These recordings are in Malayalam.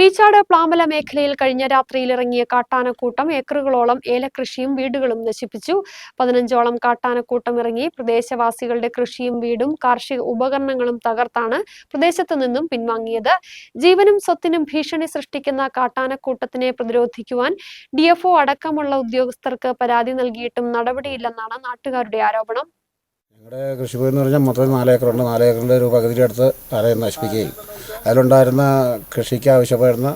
പീച്ചാട് പ്ലാമല മേഖലയിൽ കഴിഞ്ഞ രാത്രിയിൽ ഇറങ്ങിയ കാട്ടാനക്കൂട്ടം ഏക്കറുകളോളം ഏലകൃഷിയും വീടുകളും നശിപ്പിച്ചു. പതിനഞ്ചോളം കാട്ടാനക്കൂട്ടം ഇറങ്ങി പ്രദേശവാസികളുടെ കൃഷിയും വീടും കാർഷിക ഉപകരണങ്ങളും തകർത്താണ് പ്രദേശത്തു നിന്നും പിൻവാങ്ങിയത്. ജീവനും സ്വത്തിനും ഭീഷണി സൃഷ്ടിക്കുന്ന കാട്ടാനക്കൂട്ടത്തിനെ പ്രതിരോധിക്കുവാൻ ഡിഎഫ്ഒ അടക്കമുള്ള ഉദ്യോഗസ്ഥർക്ക് പരാതി നൽകിയിട്ടും നടപടിയില്ലെന്നാണ് നാട്ടുകാരുടെ ആരോപണം. ഞങ്ങളുടെ കൃഷിഭൂമി എന്ന് പറഞ്ഞാൽ മൊത്തം നാല് ഏക്കറുണ്ട്. നാല് ഏക്കറിന്റെ ഒരു പകുതിയുടെ അടുത്ത് ആലയം നശിപ്പിക്കുകയും അതിലുണ്ടായിരുന്ന കൃഷിക്ക് ആവശ്യപ്പെടുന്ന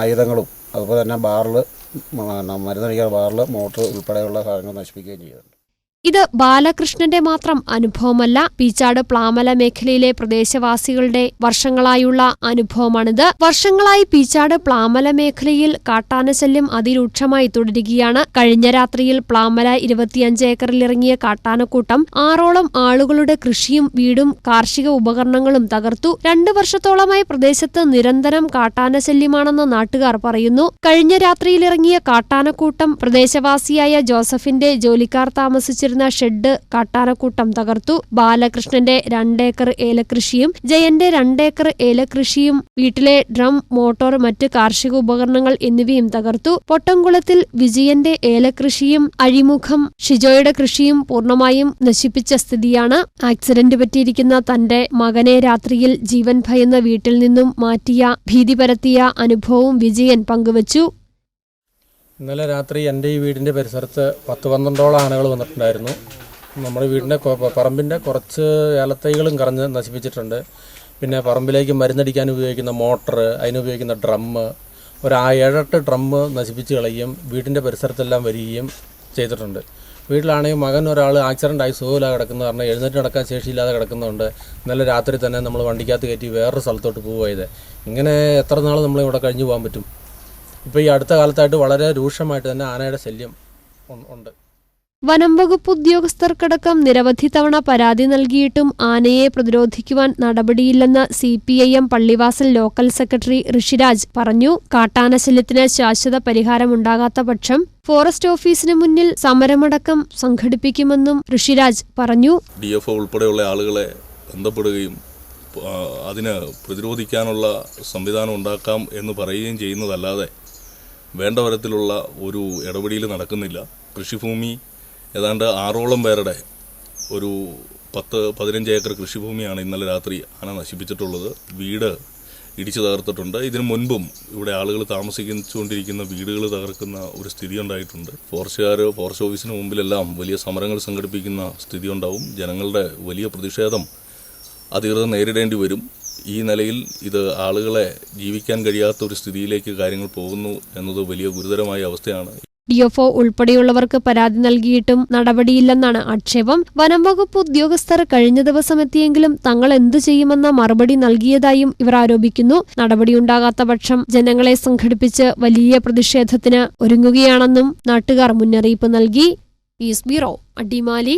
ആയുധങ്ങളും അതുപോലെ തന്നെ ബാറിൽ മരുന്നടിക്കാൻ ബാറിൽ മോട്ടർ ഉൾപ്പെടെയുള്ള സാധനങ്ങൾ നശിപ്പിക്കുകയും ചെയ്തിട്ടുണ്ട്. ഇത് ബാലകൃഷ്ണന്റെ മാത്രം അനുഭവമല്ല പീച്ചാട് പ്ലാമല മേഖലയിലെ പ്രദേശവാസികളുടെ വർഷങ്ങളായുള്ള അനുഭവമാണിത്. വർഷങ്ങളായി പീച്ചാട് പ്ലാമല മേഖലയിൽ കാട്ടാനശല്യം അതിരൂക്ഷമായി തുടരുകയാണ്. കഴിഞ്ഞ രാത്രിയിൽ പ്ലാമല ഇരുപത്തിയഞ്ച് ഏക്കറിലിറങ്ങിയ കാട്ടാനക്കൂട്ടം ആറോളം ആളുകളുടെ കൃഷിയും വീടും കാർഷിക ഉപകരണങ്ങളും തകർത്തു. രണ്ടു വർഷത്തോളമായി പ്രദേശത്ത് നിരന്തരം കാട്ടാനശല്യമാണെന്ന് നാട്ടുകാർ പറയുന്നു. കഴിഞ്ഞ രാത്രിയിലിറങ്ങിയ കാട്ടാനക്കൂട്ടം പ്രദേശവാസിയായ ജോസഫിന്റെ ജോലിക്കാർ താമസിച്ചിരുന്ന ഷെഡ് കാട്ടാനക്കൂട്ടം തകർത്തു. ബാലകൃഷ്ണന്റെ രണ്ടേക്കർ ഏലകൃഷിയും ജയന്റെ രണ്ടേക്കർ ഏലകൃഷിയും വീട്ടിലെ ഡ്രം മോട്ടോർ മറ്റ് കാർഷിക ഉപകരണങ്ങൾ എന്നിവയും തകർത്തു. പൊട്ടംകുളത്തിൽ വിജയന്റെ ഏലകൃഷിയും അഴിമുഖം ഷിജോയുടെ കൃഷിയും പൂർണമായും നശിപ്പിച്ച സ്ഥിതിയാണ്. ആക്സിഡന്റ് പറ്റിയിരിക്കുന്ന തന്റെ മകനെ രാത്രിയിൽ ജീവൻ ഭയന്ന വീട്ടിൽ നിന്നും മാറ്റിയ ഭീതി പരത്തിയ അനുഭവവും വിജയൻ പങ്കുവച്ചു. ഇന്നലെ രാത്രി എന്റെ ഈ വീടിന്റെ പരിസരത്ത് പത്ത് പന്ത്രണ്ടോളം ആനകൾ വന്നിട്ടുണ്ടായിരുന്നു. നമ്മുടെ വീടിന്റെ പറമ്പിന്റെ കുറച്ച് ഏലത്തൈകളും കറഞ്ഞ് നശിപ്പിച്ചിട്ടുണ്ട്. പിന്നെ പറമ്പിലേക്ക് മരുന്നടിക്കാൻ ഉപയോഗിക്കുന്ന മോട്ടർ അതിനുപയോഗിക്കുന്ന ഡ്രമ്മ് ഒരു ആ ഏഴെട്ട് ഡ്രമ്മ് നശിപ്പിച്ച് കളയുകയും വീടിന്റെ പരിസരത്തെല്ലാം വരികയും ചെയ്തിട്ടുണ്ട്. വീട്ടിലാണെങ്കിൽ മകൻ ഒരാൾ ആക്സിഡന്റ് ആയി സുഖമില്ലാതെ കിടക്കുന്ന കാരണം എഴുന്നേറ്റ് നടക്കാൻ ശേഷിയില്ലാതെ കിടക്കുന്നതുകൊണ്ട് ഇന്നലെ രാത്രി തന്നെ നമ്മൾ വണ്ടിക്കകത്ത് കയറ്റി വേറൊരു സ്ഥലത്തോട്ട് പോവുകയത് ഇങ്ങനെ എത്ര നാൾ നമ്മളിവിടെ കഴിഞ്ഞു പോകാൻ പറ്റും? ഇപ്പോൾ ഈ അടുത്ത കാലത്തായിട്ട് വളരെ രൂക്ഷമായിട്ട് തന്നെ ആനയുടെ ശല്യം ഉണ്ട്. വനം വകുപ്പ് ഉദ്യോഗസ്ഥർക്കടക്കം നിരവധി തവണ പരാതി നൽകിയിട്ടും ആനയെ പ്രതിരോധിക്കുവാൻ നടപടിയില്ലെന്ന് C P I M Pallivasal local secretary Rishiraj പറഞ്ഞു. കാട്ടാനശല്യത്തിന് ശാശ്വത പരിഹാരമുണ്ടാകാത്ത പക്ഷം ഫോറസ്റ്റ് ഓഫീസിന് മുന്നിൽ സമരമടക്കം സംഘടിപ്പിക്കുമെന്നും ഋഷിരാജ് പറഞ്ഞു. ഡി എഫ് ഉൾപ്പെടെയുള്ള ആളുകളെ ബന്ധപ്പെടുകയും അതിന് പ്രതിരോധിക്കാനുള്ള സംവിധാനം ഉണ്ടാക്കാം എന്ന് പറയുകയും ചെയ്യുന്നതല്ലാതെ വേണ്ട തരത്തിലുള്ള ഒരു ഇടപെടിയിൽ നടക്കുന്നില്ല. കൃഷിഭൂമി ഏതാണ്ട് ആറോളം പേരുടെ ഒരു പത്ത് പതിനഞ്ച് ഏക്കർ കൃഷിഭൂമിയാണ് ഇന്നലെ രാത്രി ആന നശിപ്പിച്ചിട്ടുള്ളത്. വീട് ഇടിച്ചു തകർത്തിട്ടുണ്ട്. ഇതിനു മുൻപും ഇവിടെ ആളുകൾ താമസിച്ചുകൊണ്ടിരിക്കുന്ന വീടുകൾ തകർക്കുന്ന ഒരു സ്ഥിതി ഉണ്ടായിട്ടുണ്ട്. ഫോറസ്റ്റുകാർ ഫോറസ്റ്റ് ഓഫീസിന് മുമ്പിലെല്ലാം വലിയ സമരങ്ങൾ സംഘടിപ്പിക്കുന്ന സ്ഥിതി ഉണ്ടാവും. ജനങ്ങളുടെ വലിയ പ്രതിഷേധം അധികൃതർ നേരിടേണ്ടി വരും. ഈ നിലയിൽ ഇത് ആളുകളെ ജീവിക്കാൻ കഴിയാത്ത ഒരു സ്ഥിതിയിലേക്ക് കാര്യങ്ങൾ പോകുന്നു എന്നത് വലിയ ഗുരുതരമായ അവസ്ഥയാണ്. ഡിഎഫ്ഒ ഉൾപ്പെടെയുള്ളവർക്ക് പരാതി നൽകിയിട്ടും നടപടിയില്ലെന്നാണ് ആക്ഷേപം. വനം വകുപ്പ് ഉദ്യോഗസ്ഥർ കഴിഞ്ഞ ദിവസം എത്തിയെങ്കിലും തങ്ങൾ എന്തു ചെയ്യുമെന്ന മറുപടി നൽകിയതായും ഇവർ ആരോപിക്കുന്നു. നടപടിയുണ്ടാകാത്ത പക്ഷം ജനങ്ങളെ സംഘടിപ്പിച്ച് വലിയ പ്രതിഷേധത്തിന് ഒരുങ്ങുകയാണെന്നും നാട്ടുകാർ മുന്നറിയിപ്പ് നൽകി. ബ്യൂറോ അടിമാലി.